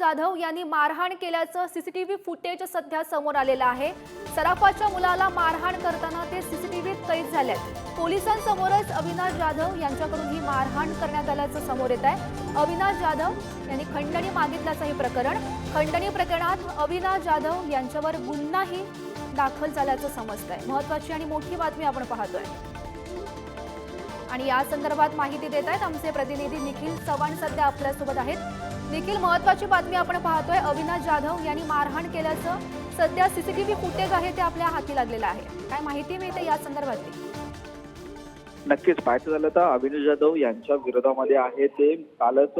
जाधव यांनी मारहाण केल्याचं सीसीटीव्ही फुटेज सध्या समोर आलेलं आहे. सराफाच्या मुलाला मारहाण करताना ते सीसीटीव्हीत कैद झाले पोलिसांसमोरच अविनाश जाधव यांच्याकडून ही मारहाण करण्यात आल्याचं समोर येत आहे. अविनाश जाधव यांनी खंडणी मागितल्याचं हे प्रकरण. खंडणी प्रकरणात अविनाश जाधव यांच्यावर गुन्हाही दाखल झाल्याचं समजत आहे महत्वाची आणि मोठी बातमी आपण पाहतोय. आणि या संदर्भात माहिती देत आहेत आमचे प्रतिनिधी निखिल चव्हाण सध्या आपल्यासोबत आहेत. देखील महत्वाची बातमी आपण पाहतोय. अविनाश जाधव यांनी मारहाण केल्याचं सध्या सीसीटीव्ही फुटेज आहे ते आपल्या हाती लागलेलं आहे. काय माहिती मिळते या संदर्भातली? नक्कीच पाहायचं झालं तर अविनाश जाधव यांच्या विरोधामध्ये आहे ते. कालच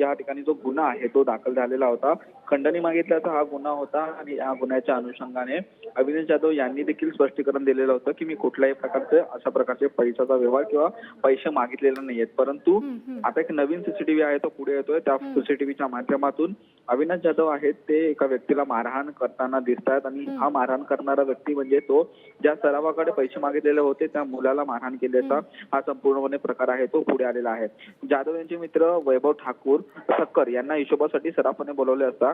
या ठिकाणी जो गुन्हा आहे तो दाखल झालेला होता. खंडणी मागितल्याचा हा गुन्हा होता आणि या गुन्ह्याच्या अनुषंगाने अभिनव जाधव यांनी देखील स्पष्टीकरण दिलेलं होतं की मी कुठल्याही प्रकारचे अशा प्रकारचे पैशाचा व्यवहार किंवा पैसे मागितलेले नाहीयेत परंतु. आता एक नवीन सीसीटीव्ही आहे तो पुढे येतोय त्या. सीसीटीव्हीच्या माध्यमातून अविनाश जाधव आहेत ते एका व्यक्तीला मारहाण करताना दिसत आहेत आणि. हा मारहाण करणारा व्यक्ती म्हणजे तो ज्या सरावाकडे पैसे मागितलेले होते त्या मुलाला मारहाण केल्याचा हा संपूर्णपणे प्रकार आहे तो पुढे आलेला आहे जाधव यांचे मित्र वैभव ठाकूर सक्कर यांना हिशोबासाठी सराफाने बोलवले असता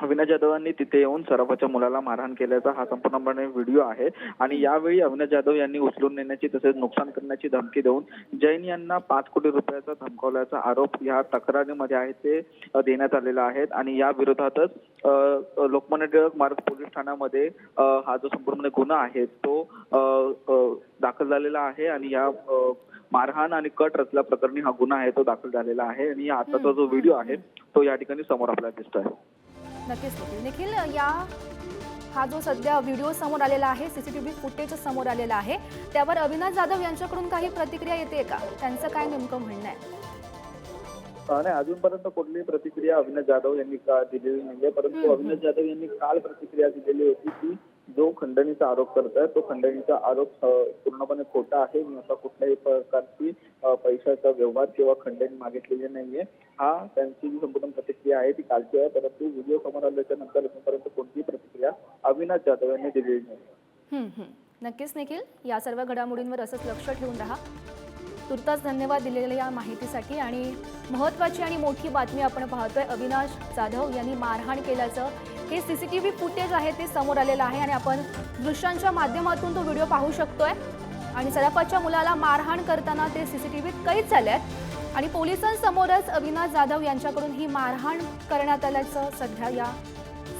अविनाश जाधवांनी तिथे येऊन सराफाच्या मुलाला मारहाण केल्याचा हा संपूर्णपणे व्हिडिओ आहे. आणि यावेळी अविनाश जाधव यांनी उचलून नेण्याची तसेच नुकसान करण्याची धमकी देऊन जैन यांना पाच कोटी रुपयाचा धमकावल्याचा आरोप या तक्रारीमध्ये आहे ते देण्यात आलेला आहे. आणि या विरोधातच लोकमान्य टिळक मार्ग पोलीस ठाण्यामध्ये हा जो संपूर्ण गुन्हा आहे तो दाखल झालेला आहे. आणि या मारहाण आणि कट रचल्या प्रकरणी हा गुन्हा आहे तो दाखल झालेला आहे. आणि आताचा जो व्हिडिओ आहे तो या ठिकाणी समोर आपल्याला दिसतोय. नक्कीच निखिल निखिल या हा जो सध्या व्हिडिओ समोर आलेला आहे सीसीटीव्ही फुटेज समोर आलेला आहे त्यावर अविनाश जाधव यांच्याकडून काही प्रतिक्रिया येते का? त्यांचं काय नेमकं म्हणणं आहे? नाही अजूनपर्यंत कुठलीही प्रतिक्रिया अविनाश जाधव यांनी का दिलेली नाहीये परंतु. अविनाश जाधव यांनी काल प्रतिक्रिया दिलेली होती की जो खंडणीचा आरोप करताय तो खंडणीचा आरोप पूर्णपणे खोटा आहे. मी असा कुठल्याही प्रकारची पैशाचा व्यवहार किंवा खंडणी मागितलेली नाहीये. हा त्यांची जी संपूर्ण प्रतिक्रिया आहे ती कालची आहे. परंतु व्हिडिओ समोर आल्याच्यानंतर अजूनपर्यंत कोणतीही प्रतिक्रिया अविनाश जाधव यांनी दिलेली नाही. नक्कीच निखिल. या सर्व घडामोडींवर असंच लक्ष ठेवून राहा. तुर्तास धन्यवाद दिलेल्या या माहितीसाठी आणि महत्त्वाची आणि मोठी बातमी आपण पाहतोय अविनाश जाधव यांनी मारहाण केल्याचं हे C C T V footage आहे ते समोर आलेलं आहे आणि आपण दृश्यांच्या माध्यमातून तो व्हिडिओ पाहू शकतोय. आणि सराफाच्या मुलाला मारहाण करताना ते सी सी टी व्हीत कैद झाले आहेत. आणि पोलिसांसमोरच अविनाश जाधव यांच्याकडून ही मारहाण करण्यात आल्याचं सध्या या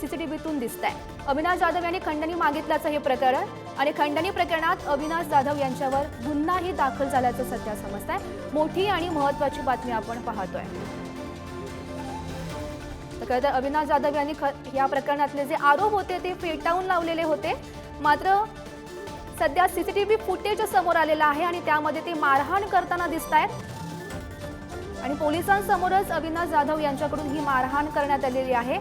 सी सी टी व्हीतून दिसत आहे अविनाश जाधव यांनी खंडणी मागितल्याचं हे प्रकरण आणि खंडणी प्रकरणात अविनाश जाधव यांच्यावर गुन्हाही दाखल झाल्याचं सध्या समजत आहे मोठी आणि महत्वाची बातमी आपण पाहतोय. तर तर अविनाश जाधव यांनी ख- या प्रकरणातले जे आरोप होते ते फेटाळून लावलेले होते. मात्र सध्या सीसीटीव्ही फुटेज समोर आलेला आहे आणि त्यामध्ये ते मारहाण करताना दिसत आहेत आणि पोलिसांसमोरच अविनाश जाधव यांच्याकडून ही मारहाण करण्यात आलेली आहे.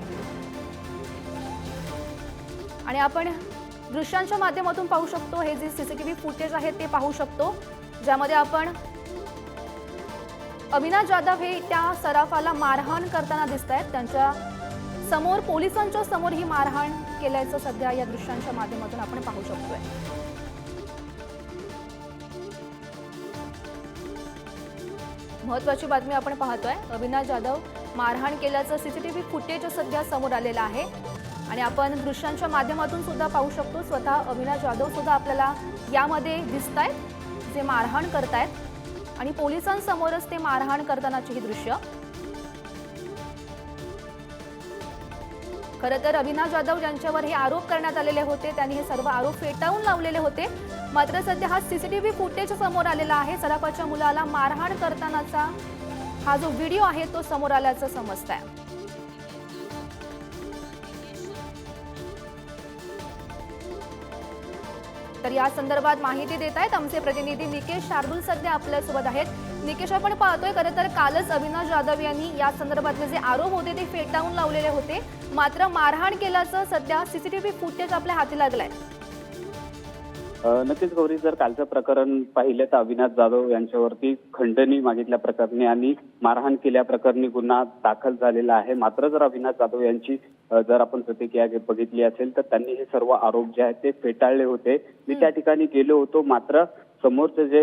आणि आपण दृश्यांच्या माध्यमातून पाहू शकतो हे जे सीसीटीव्ही फुटेज आहे ते पाहू शकतो ज्यामध्ये आपण अविनाश जाधव हे त्या सराफाला मारहाण करताना दिसत आहेत त्यांच्यासमोर पोलिसांच्या समोर ही मारहाण केल्याचं सध्या या दृश्यांच्या माध्यमातून आपण पाहू शकतोय. महत्वाची बातमी आपण पाहतोय. अविनाश जाधव मारहाण केल्याचं सीसीटीव्ही फुटेज सध्या समोर आलेलं आहे. आणि आपण दृश्यांच्या माध्यमातून सुद्धा पाहू शकतो स्वतः अविनाश जाधव सुद्धा आपल्याला यामध्ये दिसत आहेत जे मारहाण करतायत. आणि पोलिसांसमोरच ते मारहाण करतानाची दृश्य. खरं तर अविनाश जाधव यांच्यावर हे आरोप करण्यात आलेले होते त्यांनी हे सर्व आरोप फेटाळून लावलेले होते. मात्र सध्या हा सीसीटीव्ही फुटेज समोर आलेला आहे. सराफाच्या मुलाला मारहाण करतानाचा हा जो व्हिडिओ आहे तो समोर आल्याचं समजत आहे तर या संदर्भात माहिती देत आहेत आमचे प्रतिनिधी निकेश शार्दुल सध्या आपल्यासोबत आहेत. निकेश आपण पाहतोय खरं तर कालच अविनाश जाधव यांनी या संदर्भातले जे आरोप होते ते फेटाळून लावलेले होते. मात्र मारहाण केल्याचं सध्या सीसीटीव्ही फुटेज आपल्या हाती लागलंय. नक्कीच गौरी जर कालचं प्रकरण पाहिलं तर अविनाश जाधव यांच्यावरती खंडणी मागितल्या प्रकरणी आणि मारहाण केल्या प्रकरणी गुन्हा दाखल झालेला आहे. मात्र जर अविनाश जाधव यांची जर आपण प्रतिक्रिया बघितली असेल तर त्यांनी हे सर्व आरोप जे आहेत ते फेटाळले होते. मी त्या ठिकाणी गेलो होतो. मात्र समोरचे जे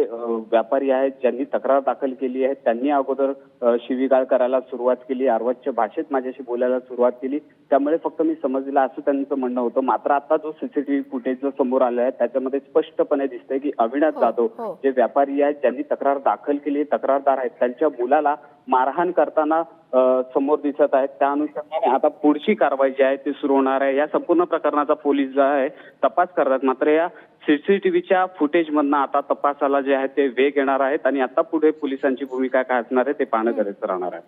व्यापारी आहेत ज्यांनी तक्रार दाखल केली आहे त्यांनी अगोदर शिवीगाळ करायला सुरुवात केली. अर्वाच्य भाषेत माझ्याशी बोलायला सुरुवात केली. त्यामुळे फक्त मी समजलं असं त्यांचं म्हणणं होतं. मात्र आता जो सीसीटीव्ही फुटेज जो समोर आला आहे त्याच्यामध्ये स्पष्टपणे दिसतंय की अविनाश हो, जाधव हो. जे व्यापारी आहेत ज्यांनी तक्रार दाखल केली. तक्रारदार आहेत. त्यांच्या मुलाला मारहाण करताना समोर दिसत आहेत. त्या अनुषंगाने आता पुढची कारवाई जी आहे ती सुरू होणार आहे. या संपूर्ण प्रकरणाचा पोलीस जो आहे तपास करतात. मात्र या सीसीटीव्हीच्या फुटेज मधनं आता तपासाला जे आहे ते वेग येणार आहेत आणि आता पुढे पोलिसांची भूमिका काय असणार आहे ते पाहणं गरजेचं राहणार आहे.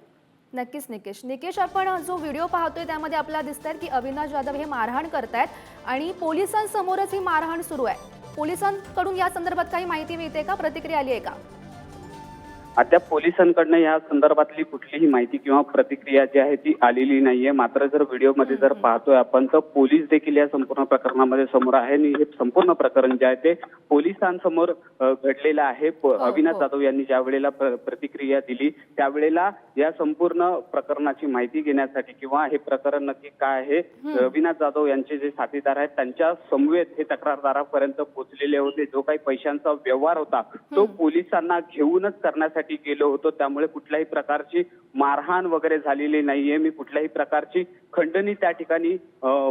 नक्कीच निकेश. निकेश आपण जो व्हिडिओ पाहतोय त्यामध्ये आपल्याला दिसत की अविनाश जाधव हे मारहाण करतायत आणि पोलिसांसमोरच ही मारहाण सुरू आहे. पोलिसांकडून या संदर्भात काही माहिती मिळते का? प्रतिक्रिया आली आहे का? अद्याप पोलिसांकडनं या संदर्भातली कुठलीही माहिती किंवा प्रतिक्रिया जी आहे ती आलेली नाहीये. मात्र जर व्हिडिओमध्ये जर पाहतोय आपण तर पोलीस देखील या संपूर्ण प्रकरणामध्ये समोर आहे आणि हे संपूर्ण प्रकरण जे आहे ते पोलिसांसमोर घडलेलं आहे. प- हो, अविनाश हो. जाधव यांनी ज्या वेळेला प्र- प्रतिक्रिया दिली त्यावेळेला या संपूर्ण प्रकरणाची माहिती घेण्यासाठी किंवा हे प्रकरण नक्की काय आहे अविनाश जाधव यांचे जे साथीदार आहेत त्यांच्या समवेत हे तक्रारदारापर्यंत पोहोचलेले होते. जो काही पैशांचा व्यवहार होता तो पोलिसांना घेऊनच करण्यासाठी गेलो होतो. त्यामुळे कुठल्याही प्रकारची मारहाण वगैरे झालेली नाहीये. मी कुठल्याही प्रकारची खंडणी त्या ठिकाणी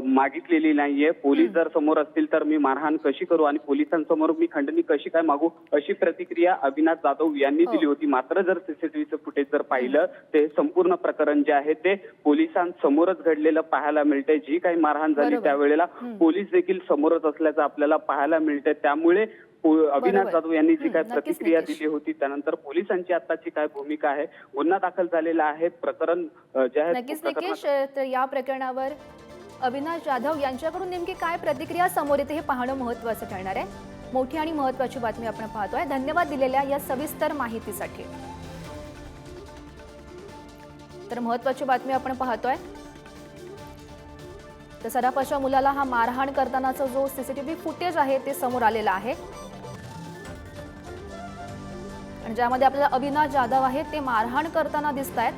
मागितलेली नाहीये. पोलीस जर समोर असतील तर मी मारहाण कशी करू आणि पोलिसांसमोर मी खंडणी कशी काय मागू अशी प्रतिक्रिया अविनाश जाधव यांनी हो. दिली होती. मात्र जर सीसीटीव्हीचं फुटेज जर पाहिलं ते संपूर्ण प्रकरण जे आहे ते पोलिसांसमोरच घडलेलं पाहायला मिळतंय. जी काही मारहाण झाली. त्यावेळेला पोलीस देखील समोरच असल्याचं आपल्याला पाहायला मिळतंय. त्यामुळे अविनाश. जाधव यांनी जी काय प्रतिक्रिया. दिली होती त्यानंतर पोलिसांची आताची काय भूमिका आहे गुन्हा दाखल झालेला आहे प्रकरण जे आहे नक्कीच प्रकरणात- निकेश तर या प्रकरणावर अविनाश जाधव यांच्याकडून नेमकी काय प्रतिक्रिया समोर येते हे पाहणं महत्वाचं ठरणार आहे. मोठी आणि महत्वाची बातमी आपण पाहतोय. धन्यवाद दिलेल्या या सविस्तर माहितीसाठी. तर महत्वाची बातमी आपण पाहतोय. तर सराफाच्या मुलाला हा मारहाण करतानाचा जो सीसीटीव्ही फुटेज आहे ते समोर आलेला आहे. आणि ज्यामध्ये आपल्याला अविनाश जाधव आहेत ते मारहाण करताना दिसत आहेत